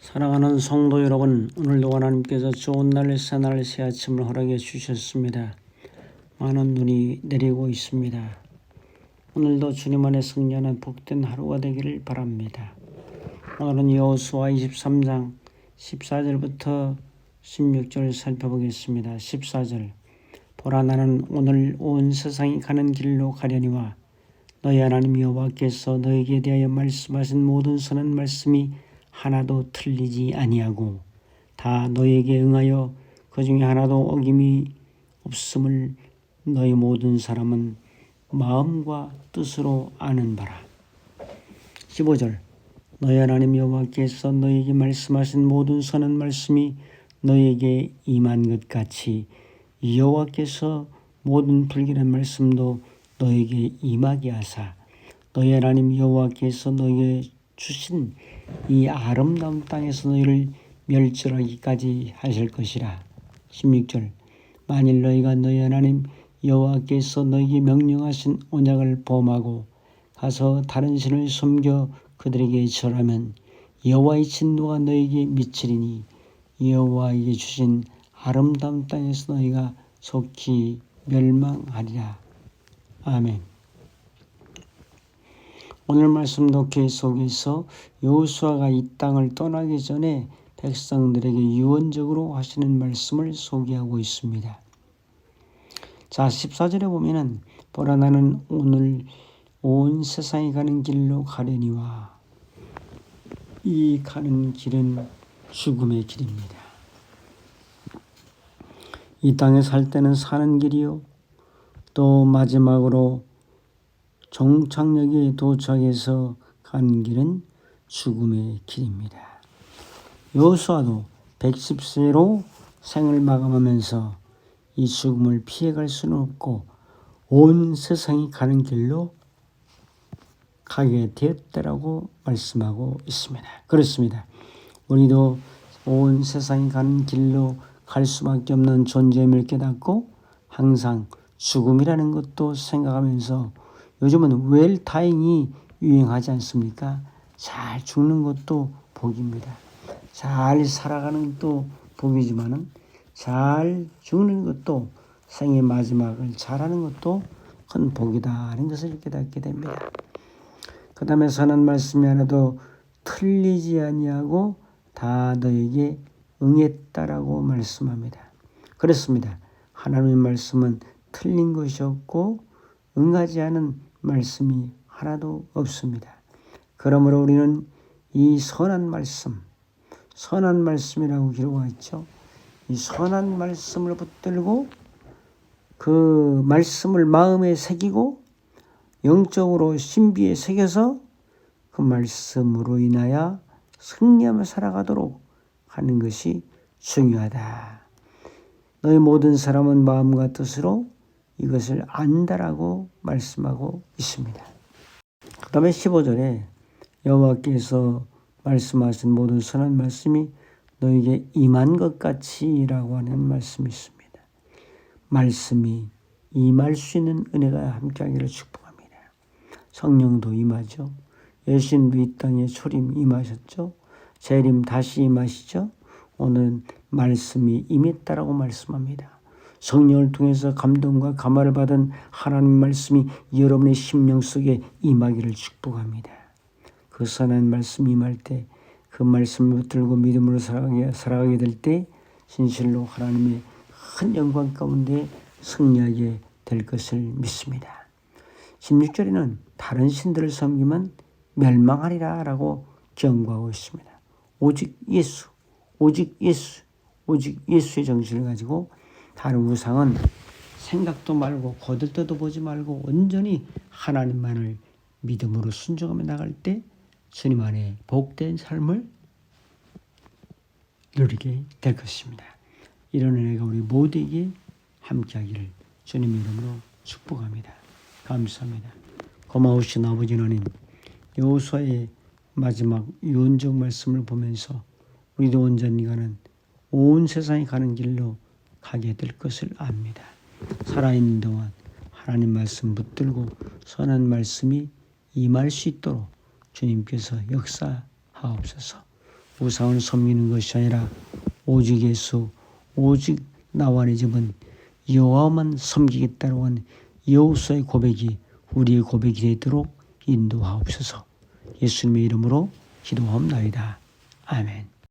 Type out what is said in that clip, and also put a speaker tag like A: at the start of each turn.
A: 사랑하는 성도 여러분, 오늘도 하나님께서 좋은 날, 새날, 새 아침을 허락해 주셨습니다. 많은 눈이 내리고 있습니다. 오늘도 주님 안에 승리하는 복된 하루가 되기를 바랍니다. 오늘은 여호수아 23장 14절부터 16절 살펴보겠습니다. 14절 보라 나는 오늘 온 세상이 가는 길로 가려니와 너희 하나님 여호와께서 너에게 대하여 말씀하신 모든 선한 말씀이 하나도 틀리지 아니하고 다 너에게 응하여 그 중에 하나도 어김이 없음을 너희 모든 사람은 마음과 뜻으로 아는 바라. 15절 너희 하나님 여호와께서 너에게 말씀하신 모든 선한 말씀이 너에게 임한 것 같이 여호와께서 모든 불길한 말씀도 너에게 임하게 하사 너희 하나님 여호와께서 너에게 주신 이 아름다운 땅에서 너희를 멸절하기까지 하실 것이라. 16절 만일 너희가 너희 하나님 여호와께서 너희에게 명령하신 언약을 범하고 가서 다른 신을 섬겨 그들에게 절하면 여호와의 진노가 너희에게 미치리니 여호와에게 주신 아름다운 땅에서 너희가 속히 멸망하리라. 아멘. 오늘 말씀도 계속해서 여호수아가 이 땅을 떠나기 전에 백성들에게 유언적으로 하시는 말씀을 소개하고 있습니다. 자, 14절에 보면은 보라 나는 오늘 온 세상이 가는 길로 가려니와 이 가는 길은 죽음의 길입니다. 이 땅에 살 때는 사는 길이요. 또 마지막으로 종착역에 도착해서 가는 길은 죽음의 길입니다. 여호수아도 110세로 생을 마감하면서 이 죽음을 피해갈 수는 없고 온 세상이 가는 길로 가게 되었다라고 말씀하고 있습니다. 그렇습니다. 우리도 온 세상이 가는 길로 갈 수밖에 없는 존재임을 깨닫고 항상 죽음이라는 것도 생각하면서 요즘은 웰타잉이 유행하지 않습니까? 잘 죽는 것도 복입니다. 잘 살아가는 것도 복이지만은 잘 죽는 것도 생의 마지막을 잘하는 것도 큰 복이다는 것을 깨닫게 됩니다. 그 다음에 선한 말씀이 하나도 틀리지 아니하고 다 너에게 응했다라고 말씀합니다. 그렇습니다. 하나님의 말씀은 틀린 것이 없고 응하지 않은 말씀이 하나도 없습니다. 그러므로 우리는 이 선한 말씀, 선한 말씀이라고 기록하죠. 이 선한 말씀을 붙들고 그 말씀을 마음에 새기고 영적으로 신비에 새겨서 그 말씀으로 인하여 승리하며 살아가도록 하는 것이 중요하다. 너희 모든 사람은 마음과 뜻으로 이것을 안다라고 말씀하고 있습니다. 그 다음에 15절에 여호와께서 말씀하신 모든 선한 말씀이 너에게 임한 것 같이라고 하는 말씀이 있습니다. 말씀이 임할 수 있는 은혜가 함께하기를 축복합니다. 성령도 임하죠. 예수님도 이 땅에 초림 임하셨죠. 재림 다시 임하시죠. 오늘 말씀이 임했다라고 말씀합니다. 성령을 통해서 감동과 감화를 받은 하나님 말씀이 여러분의 심령 속에 임하기를 축복합니다. 그 선한 말씀 임할 때 그 말씀을 붙들고 믿음으로 살아가게, 살아가게 될 때 진실로 하나님의 큰 영광 가운데 승리하게 될 것을 믿습니다. 16절에는 다른 신들을 섬기면 멸망하리라 라고 경고하고 있습니다. 오직 예수, 오직 예수, 오직 예수의 정신을 가지고 다른 우상은 생각도 말고 거들떠도 보지 말고 온전히 하나님만을 믿음으로 순종하며 나갈 때 주님 안에 복된 삶을 누리게 될 것입니다. 이런 은혜가 우리 모두에게 함께하기를 주님 이름으로 축복합니다. 감사합니다. 고마우신 아버지 하나님 여호수아의 마지막 유언적 말씀을 보면서 우리도 온전히 가는 온 세상이 가는 길로 가게 될 것을 압니다. 살아있는 동안 하나님 말씀 붙들고 선한 말씀이 임할 수 있도록 주님께서 역사하옵소서. 우상을 섬기는 것이 아니라 오직 예수, 오직 나와 내 집은 여호와만 섬기겠다고 한 여호수아의 고백이 우리의 고백이 되도록 인도하옵소서. 예수님의 이름으로 기도하옵나이다. 아멘.